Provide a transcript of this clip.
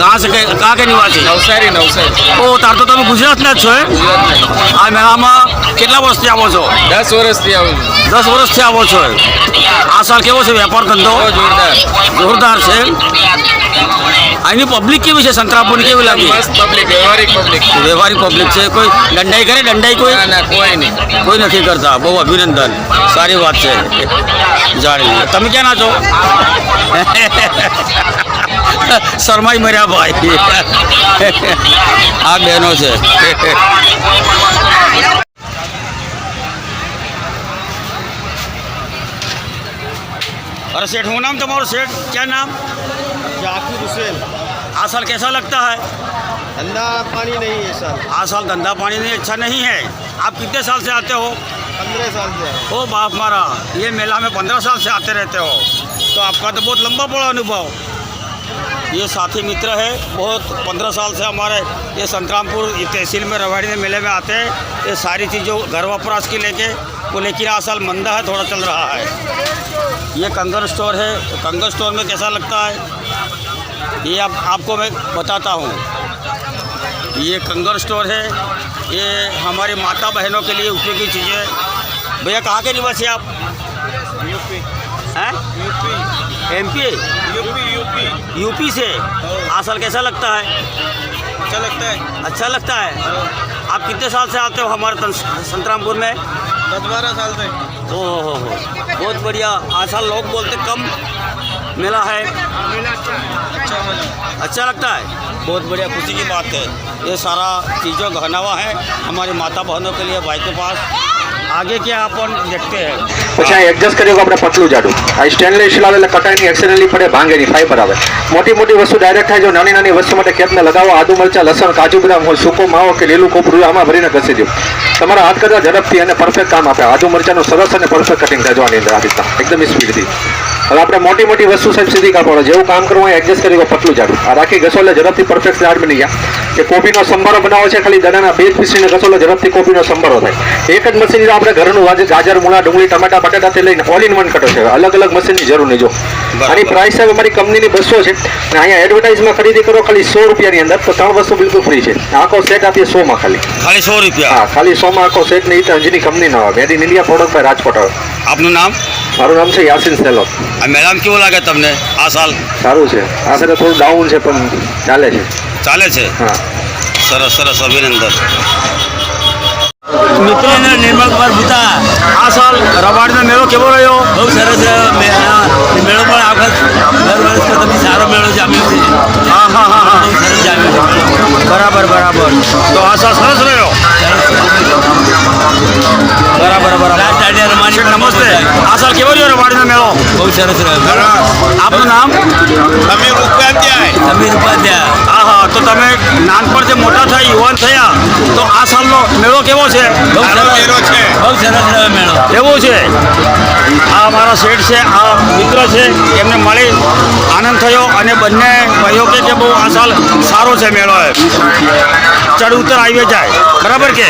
કહાં સે કહાં કે નિવાસી નવસારી નવસારી ઓ તાર તો તમે ગુજરાતના જ છો એ આ મેળામાં કેટલા વર્ષથી આવો છો? દસ વર્ષથી આવું દસ વર્ષથી આવો છો આ કેવો છે વેપાર ધંધો? જોરદાર. જોરદાર છે આની પબ્લિક કેવી છે? સંતરાપુરની કેવી લાગી? વ્યવહારિક પબ્લિક છે કોઈ દંડાઈ કરે? દંડાઈ કોઈ? ના કોઈ નહીં. કોઈ નથી કરતા. બહુ અભિનંદન. સારી વાત છે. જાણી તમે ક્યાં ના છો? શરમાઈ મર્યા ભાઈ આ બહેનો છે अरे सेठ हूँ नाम तुम्हारा सेठ क्या नाम जाकिर हुसैन आ साल कैसा लगता है धंधा पानी नहीं है सर आ साल धंधा पानी नहीं अच्छा नहीं है आप कितने साल से आते हो पंद्रह साल से है ओ बाप मारा ये मेला में पंद्रह साल से आते रहते हो तो आपका तो बहुत लंबा बड़ा अनुभव ये साथी मित्र है, बहुत पंद्रह साल से हमारे ये संतरामपुर तहसील में रवाड़ी मेले में आते हैं। ये सारी चीज़ों, घर वपराश की लेके, वो लेकिन आ साल मंदा है, थोड़ा चल रहा है। ये कंगन स्टोर है कंगन स्टोर में कैसा लगता है? ये आप, आपको मैं बताता हूँ। ये कंगन स्टोर है, ये हमारी माता बहनों के लिए उपयोगी चीज़ें भैया, कहाँ के निवासी आप? हैं? M P UP UP. UP से? आ साल कैसा लगता है? अच्छा लगता है। अच्छा लगता है? आप कितने साल से आते हो हमारे संतरामपुर में? दस बारह साल से। ओ हो हो हो बहुत बढ़िया। आ साल लोग बोलते कम मेला है। अच्छा अच्छा लगता है? बहुत बढ़िया खुशी की बात है। ये सारा चीज़ों गहनावा है। हमारी माता बहनों के लिए भाई के पास। आगे क्या अपन देखते हैं પછી આ એડજસ્ટ કર્યું કે આપણે પતલું જાડું આ સ્ટેનલેસ સ્ટીલ આવે એટલે કટાઈની એક્સેનલી પડે ભાંગે નહીં ફાઈબર આવે મોટી મોટી વસ્તુ ડાયરેક્ટ થાય જો નાની નાની વસ્તુ માટે ખેતને લગાવો આદુ મરચા લસણ કાજુ બદામ હોય સૂકો માવો કે લીલું કોપરું આમાં ભરીને ઘસી દો તમારા હાથ કરતા ઝડપથી અને પરફેક્ટ કામ આપે આદુ મરચાનું સરસ અને પરફેક્ટ કટિંગ થાય જો આની અંદર આ રીતના એકદમ સ્પીડથી હવે આપણે મોટી મોટી વસ્તુ સાહેબ સીધી કાપડો જેવું કામ કરવું હોય એડજસ્ટ કરી પતલું જાડું આ રાખી ઘસો ઝડપથી પરફેક્ટ લાડ બની ગયા. કે કોપીનો સંભારો બનાવો છે ખાલી દાણાના બે પીસીને ઘસો ઝડપથી કોપીનો સંભારો થાય. એક જ મશીનથી આપણે ઘરનું વાજે ગાજર મૂળા ડુંગળી ટમાટા બટાટાથી લઈને ઓલ ઇન વન કટો છે. અલગ અલગ મશીનની જરૂર નહીં જો. આની પ્રાઇસ સાહેબ અમારી કંપનીની બસો છે. અને અહીંયા એડવર્ટાઇઝમાં ખરીદી કરો ખાલી સો રૂપિયાની અંદર તો ત્રણ વસ્તુ બિલકુલ ફ્રી છે. આખો સેટ આપીએ સોમાં ખાલી. ખાલી સો રૂપિયા? હા ખાલી સોમાં આખો સેટ નહીં તો અંજની કંપની ના આવે વેરી ઇન્ડિયા પ્રોડક્ટ રાજકોટ આવે. આપનું નામ? મારું નામ છે યાસીન સેલો આ કેવું લાગે તમને? આ સાલ? સારું છે. આ સાથે થોડું ડાઉન છે પણ ચાલે છે. ચાલે છે? હા. સરસ સરસ અભિનંદન. મિત્રો નિર્મલ કુમાર ભૂતા. આ સાલ રબાડનો મેળો કેવો રહ્યો? બહુ સરસ મેળો પણ આ વખત દર વર્ષ કરતાં સારો મેળો જામ્યો છે. હા હા હા હા. સરસ જામ્યો છે. બરાબર બરાબર. તો આ સાલ મેળો કેવો રહ્યો રવાડીનો મેળો? બહુ સરસ રહ્યો. આપનું નામ? સમીર ઉપાધ્યાય સમીર ઉપાધ્યાય હા હા તો તમે નાનપણ જે મોટા થયા યુવાન થયા તો આ સાલનો મેળો કેવો છે? બહુ સરસ. મેળો છે. બહુ સરસ રહ્યો મેળો. કેવો છે? આ મારા શેઠ છે આ મિત્ર છે એમને મળી આનંદ થયો અને બંને કહ્યો કે કે બહુ આ સાલ સારો છે મેળો ચડ ઉતર આવી જાય. બરાબર કે?